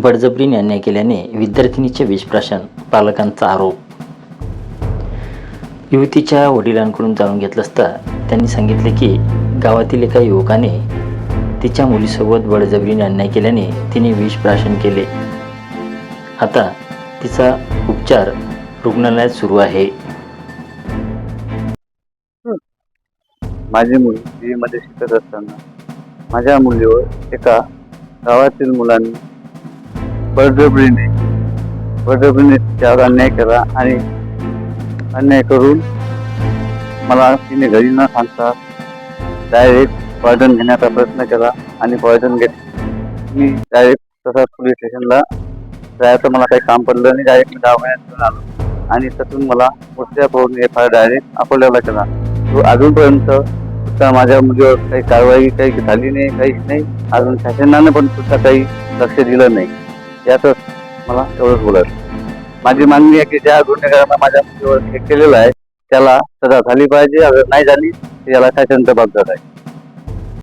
बळजबरीने अन्याय केल्याने विद्यार्थिनीचे विषप्राशन पालकांचा आरोप. युवतीच्या वडिलांकडून जाणून घेतलं असता त्यांनी सांगितले की गावातील एका युवकाने तिच्या मुलीसोबत बळजबरीने अन्याय केल्याने तिने विषप्राशन केले. आता तिचा उपचार रुग्णालयात सुरू आहे. माझी मुलगी मध्ये शिकत असताना माझ्या मुलीवर एका गावातील मुलांनी बळजबरीने बळजबरीने त्यावर अन्याय केला आणि अन्याय करून मला तिने घरी न सांगता डायरेक्ट पॉयझन घेण्याचा प्रयत्न केला आणि पॉयझन घेत मी डायरेक्ट तसाच पोलीस स्टेशनला जायचं मला काही काम पडलं आणि डायरेक्ट मी दवाखान्यात आलो आणि तसून मला पुढच्या पोहून एफ आय डायरेक्ट अकोल्याला केला. तो अजूनपर्यंत सुद्धा माझ्या मुलीवर काही कारवाई काही झाली नाही काहीच नाही. अजून शासनाने पण सुद्धा काही लक्ष दिलं नाही. यातच मला एवढंच बोलायचं. माझी मागणी आहे की ज्या गुन्हेगारांना माझ्या मुलीवर हे केलेलं आहे त्याला सजा झाली पाहिजे अगर नाही झाली तर याला शासन जबाबदार आहे.